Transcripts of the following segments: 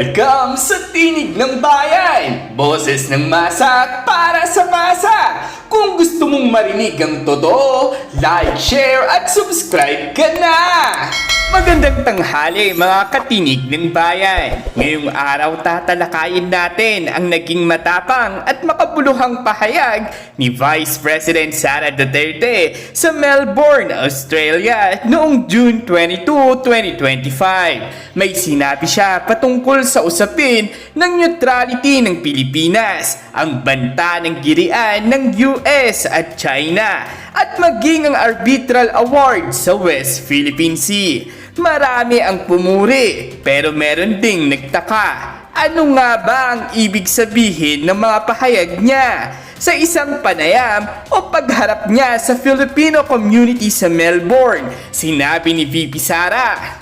Welcome sa Tinig ng Bayan! Boses ng masa para sa masa! Kung gusto mong marinig ang totoo, like, share at subscribe ka na! Magandang tanghali mga katinig ng bayan. Ngayong araw tatalakayin natin ang naging matapang at makabuluhang pahayag ni Vice President Sara Duterte sa Melbourne, Australia noong June 22, 2025. May sinabi siya patungkol sa usapin ng neutrality ng Pilipinas, ang banta ng girian ng US at China, at maging ang arbitral award sa West Philippine Sea. Marami ang pumuri, pero meron ding nagtaka. Ano nga ba ang ibig sabihin ng mga pahayag niya? Sa isang panayam o pagharap niya sa Filipino community sa Melbourne, sinabi ni VP Sara,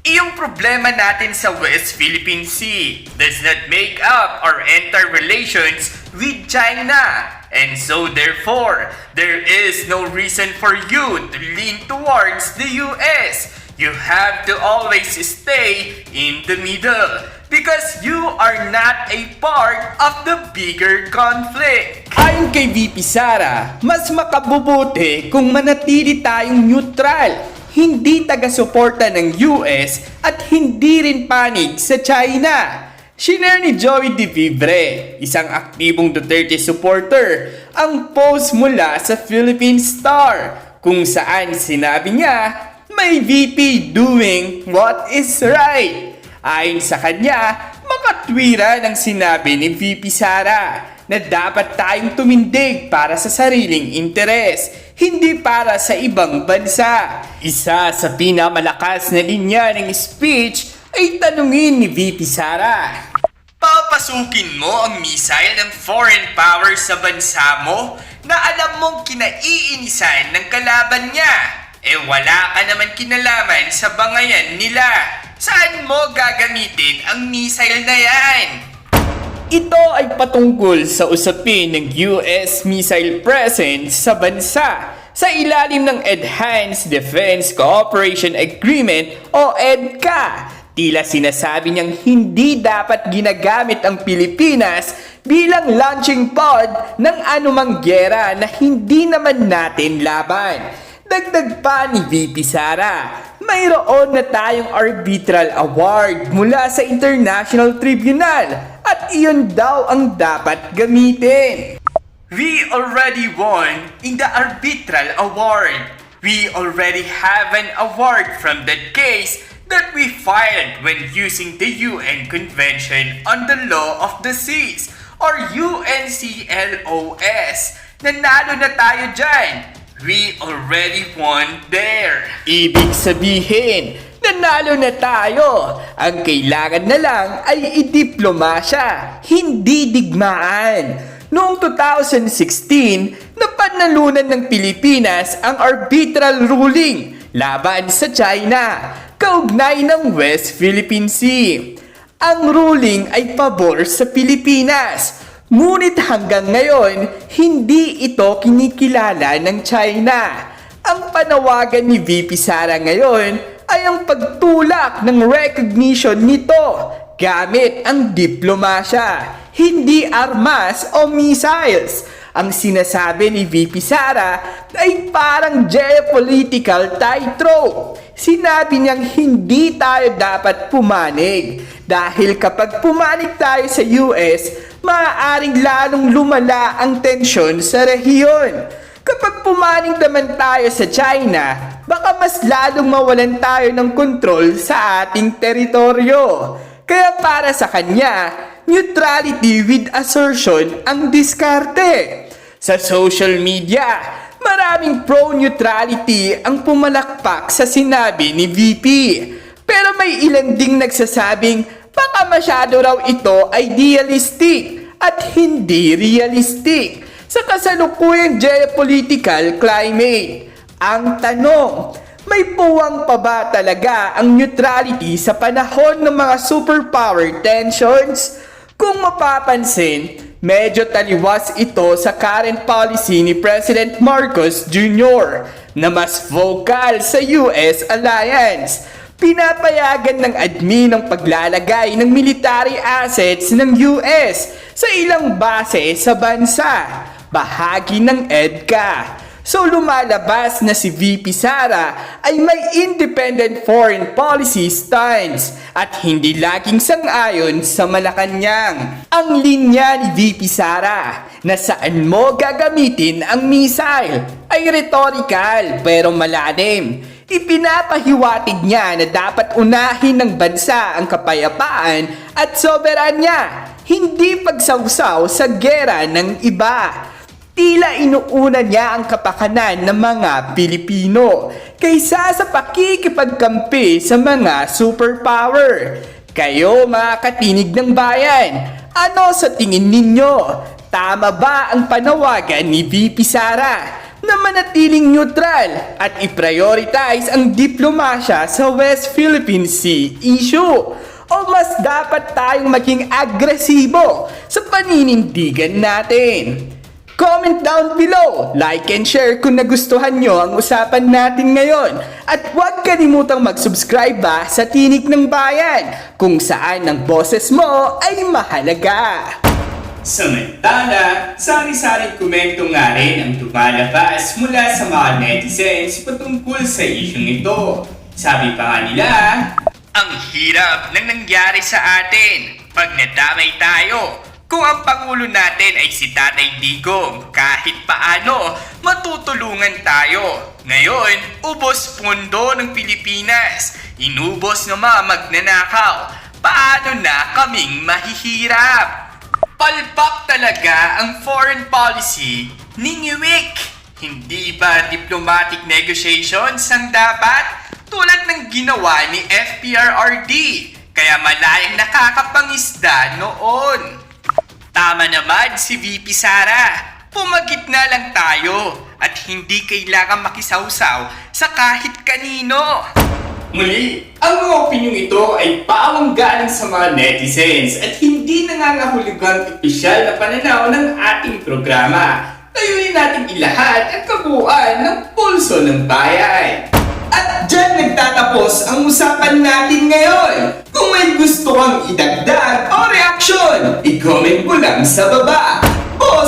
Iyong problema natin sa West Philippine Sea does not make up or enter relations with China. And so therefore, there is no reason for you to lean towards the US. You have to always stay in the middle because you are not a part of the bigger conflict. Ayon kay VP Sara, mas makabubuti kung manatili tayong neutral hindi taga-suporta ng US at hindi rin panig sa China. Shinare ni Joey De Vivre, isang aktibong Duterte supporter, ang post mula sa Philippine Star kung saan sinabi niya may VP doing what is right. Ayon sa kanya, makatwira ng sinabi ni VP Sara na dapat tayong tumindig para sa sariling interes, hindi para sa ibang bansa. Isa sa pinamalakas na linya ng speech ay tanungin ni VP Sara. Papasukin mo ang missile ng foreign power sa bansa mo na alam mong kinaiinisan ng kalaban niya. Eh wala ka naman kinalaman sa bangayan nila. Saan mo gagamitin ang missile na yan? Ito ay patungkol sa usapin ng US missile presence sa bansa sa ilalim ng Enhanced Defense Cooperation Agreement o EDCA. Tila sinasabi niyang hindi dapat ginagamit ang Pilipinas bilang launching pod ng anumang gera na hindi naman natin laban. Dagdag pa ni VP Sara, mayroon na tayong arbitral award mula sa International Tribunal at iyon daw ang dapat gamitin. We already won in the arbitral award. We already have an award from that case that we filed when using the UN Convention on the Law of the Seas or UNCLOS. Nanalo na tayo dyan. We already won there. Ibig sabihin, nanalo na tayo. Ang kailangan na lang ay idiplomasya, hindi digmaan. Noong 2016, napanalunan ng Pilipinas ang arbitral ruling laban sa China, kaugnay ng West Philippine Sea. Ang ruling ay pabor sa Pilipinas. Ngunit hanggang ngayon, hindi ito kinikilala ng China. Ang panawagan ni VP Sara ngayon ay ang pagtulak ng recognition nito gamit ang diplomasya, hindi armas o missiles. Ang sinasabi ni VP Sara ay parang geopolitical tightrope. Sinabi niyang hindi tayo dapat pumanig dahil kapag pumanig tayo sa US, maaaring lalong lumala ang tensyon sa rehiyon. Kapag pumanig naman tayo sa China, baka mas lalong mawalan tayo ng kontrol sa ating teritoryo. Kaya para sa kanya, neutrality with assertion ang diskarte. Sa social media, maraming pro-neutrality ang pumalakpak sa sinabi ni VP. Pero may ilan ding nagsasabing masyado raw ito idealistic at hindi realistic sa kasalukuyang geopolitical climate. Ang tanong, may puwang pa ba talaga ang neutrality sa panahon ng mga superpower tensions? Kung mapapansin, medyo taliwas ito sa current policy ni President Marcos Jr. na mas vocal sa US alliance. Pinapayagan ng admin ang paglalagay ng military assets ng US sa ilang base sa bansa, bahagi ng EDCA. So lumalabas na si VP Sara ay may independent foreign policy stance at hindi laging sang-ayon sa Malacanang. Ang linya ni VP Sara na saan mo gagamitin ang missile ay rhetorical pero malalim. Ipinapahiwatig niya na dapat unahin ng bansa ang kapayapaan at soberanya, hindi pagsawsaw sa gera ng iba. Tila inuuna niya ang kapakanan ng mga Pilipino kaysa sa pakikipagkampi sa mga superpower. Kayo mga katinig ng bayan, ano sa tingin ninyo? Tama ba ang panawagan ni VP Sara na manatiling neutral at i-prioritize ang diplomasya sa West Philippine Sea issue? O mas dapat tayong maging agresibo sa paninindigan natin? Comment down below, like and share kung nagustuhan nyo ang usapan natin ngayon. At huwag kalimutang mag-subscribe ba sa Tinig ng Bayan kung saan ang boses mo ay mahalaga. Samantala, sari-saring komento nga rin ang lumalabas mula sa mga netizens patungkol sa isyong ito. Sabi pa nga nila, Ang hirap ng nangyari sa atin pag nadamay tayo. Kung ang Pangulo natin ay si Tatay Digong, kahit paano, matutulungan tayo. Ngayon, ubos pondo ng Pilipinas. Inubos ng mga magnanakaw. Paano na kaming mahihirap? Palpak talaga ang foreign policy ni Ngiwik. Hindi ba diplomatic negotiations ang dapat? Tulad ng ginawa ni FPRRD. Kaya malayang nakakapangisda noon. Tama naman si VP Sara. Pumagit na lang tayo at hindi kailangan makisawsaw sa kahit kanino. Muli, ang mga opinyong ito ay pawang galing sa mga netizens at hindi nangangahulugang opisyal na pananaw ng ating programa. Tayuin natin ilahat ang kabuuan ng pulso ng bayan. At dyan nagtatapos ang usapan natin ngayon. Kung may gusto kang idagdag o reaksyon, i-comment mo lang sa baba.